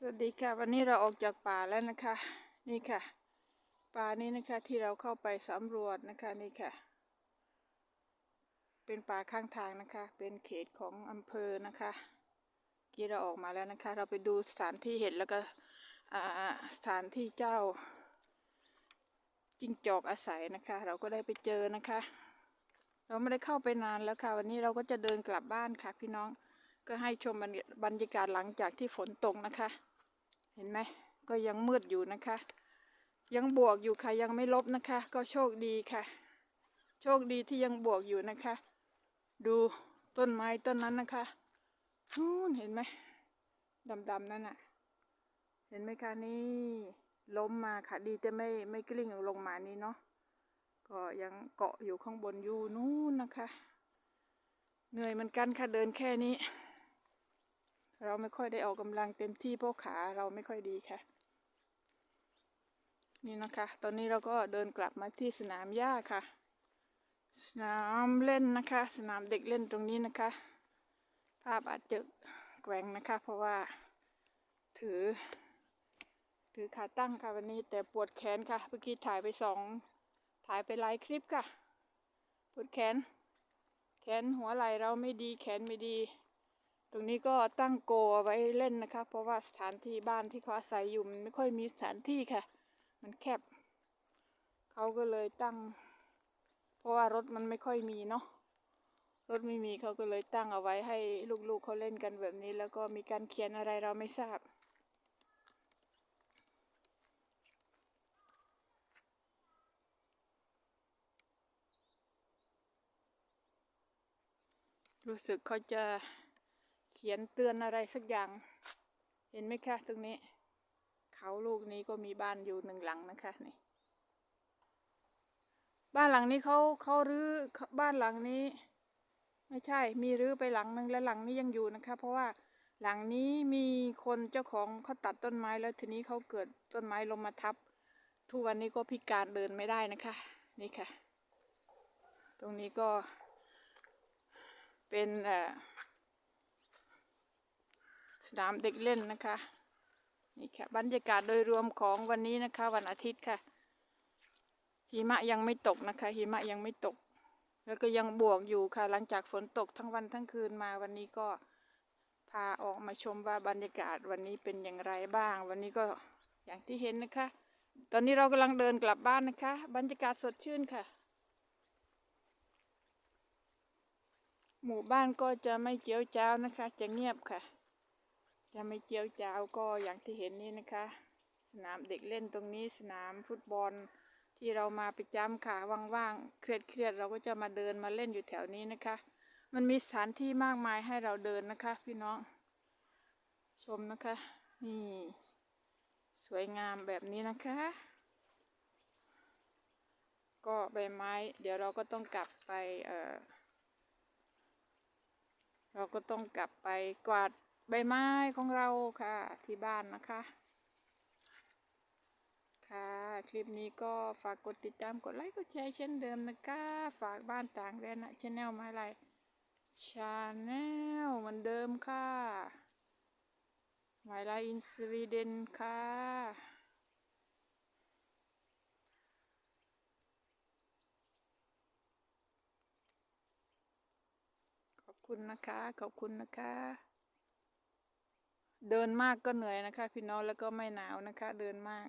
สวัสดีค่ะ วันนี้เราออกจากป่าแล้วนะคะ นี่ค่ะ ป่านี้นะคะที่เราเข้าไปสำรวจนะคะนี่ค่ะ เป็นป่าข้างทางนะคะ เป็นเขตของอำเภอนะคะกี้เราออกมาแล้วนะคะ เราไปดูสถานที่เห็นแล้วก็สถานที่เจ้าจิ้งจอกอาศัยนะคะ เราก็ได้ไปเจอนะคะ เราไม่ได้เข้าไปนานแล้วค่ะ วันนี้เราก็จะเดินกลับบ้านค่ะพี่น้อง ก็ให้ชมบรรยากาศหลังจากที่ฝนตกนะคะ เห็นไหมก็ยังมืดอยู่นะคะ ยังบวกอยู่ค่ะยังไม่ลบนะคะ ก็โชคดีค่ะ โชคดีที่ยังบวกอยู่นะคะ ดูต้นไม้ต้นนั้นนะคะนู่นเห็นไหมดำๆนั่นน่ะ เห็นไหมคะนี่ล้มมาค่ะดีแต่ไม่ไม่กลิ้งลงมานี่เนาะก็ยังเกาะอยู่ข้างบนอยู่นู่นนะคะ เหนื่อยเหมือนกันค่ะเดินแค่นี้ เราไม่ค่อยได้ออกกำลังเต็มที่เพราะขาเราไม่ค่อยดีค่ะ นี่นะคะ ตอนนี้เราก็เดินกลับมาที่สนามหญ้าค่ะ สนามเล่นนะคะ สนามเด็กเล่นตรงนี้นะคะ ภาพอาจจะแกว่งนะคะ เพราะว่าถือ ถือขาตั้งค่ะวันนี้แต่ปวดแขนค่ะเมื่อกี้ถ่ายไปสองถ่ายไปหลายคลิปค่ะ ปวดแขน แขนหัวไหล่เราไม่ดีแขนไม่ดี ตรงนี้ก็ตั้งโกเอาไว้เล่นนะคะ เพราะว่าสถานที่บ้านที่เขาอาศัยอยู่มันไม่ค่อยมีสถานที่ค่ะ มันแคบ เขาก็เลยตั้ง เพราะว่ารถมันไม่ค่อยมีเนาะ รถไม่มีเขาก็เลยตั้งเอาไว้ให้ลูกๆเขาเล่นกันแบบนี้ แล้วก็มีการเขียนอะไรเราไม่ทราบรู้สึกเขาจะ เขียนเตือนอะไรสักอย่าง เห็นไหมคะตรงนี้ เขาลูกนี้ก็มีบ้านอยู่หนึ่งหลังนะคะนี่ บ้านหลังนี้เขาเขารื้อบ้านหลังนี้ ไม่ใช่ มีรื้อไปหลังหนึ่งและหลังนี้ยังอยู่นะคะ เพราะว่าหลังนี้มีคนเจ้าของเขาตัดต้นไม้แล้วทีนี้เขาเกิดต้นไม้ลงมาทับ ทุกวันนี้ก็พิการเดินไม่ได้นะคะ นี่ค่ะ ตรงนี้ก็เป็นเอ่อ สนามเด็กเล่นนะคะ นี่ค่ะบรรยากาศโดยรวมของวันนี้นะคะ วันอาทิตย์ค่ะ หิมะยังไม่ตกนะคะ หิมะยังไม่ตก แล้วก็ยังบวกอยู่ค่ะ หลังจากฝนตกทั้งวันทั้งคืนมาวันนี้ก็พาออกมาชมว่าบรรยากาศวันนี้เป็นอย่างไรบ้าง วันนี้ก็อย่างที่เห็นนะคะ ตอนนี้เรากำลังเดินกลับบ้านนะคะ บรรยากาศสดชื่นค่ะ หมู่บ้านก็จะไม่เจียวจ้าวนะคะ จะเงียบค่ะ จะไม่เจียวจ้าวก็อย่างที่เห็นนี่นะคะ สนามเด็กเล่นตรงนี้สนามฟุตบอลที่เรามาไปจำค่ะว่างๆเครียดๆเราก็จะมาเดินมาเล่นอยู่แถวนี้นะคะ มันมีสถานที่มากมายให้เราเดินนะคะ พี่น้อง ชมนะคะ นี่ สวยงามแบบนี้นะคะ ก็ใบไม้ เดี๋ยวเราก็ต้องกลับไปเออเราก็ต้องกลับไปกวาด ใบไม้ของเราค่ะ ที่บ้านนะคะ ค่ะ คลิปนี้ก็ฝากกดติดตามกดไลค์กดแชร์เช่นเดิมนะคะ ฝากบ้านต่างแดนนะชาแนลมาอะไรชาแนลเหมือนเดิมค่ะหมายไลอินสวีเดนค่ะขอบคุณนะคะ ขอบคุณนะคะ เดินมากก็เหนื่อยนะคะ พี่น้องแล้วก็ไม่หนาวนะคะ เดินมาก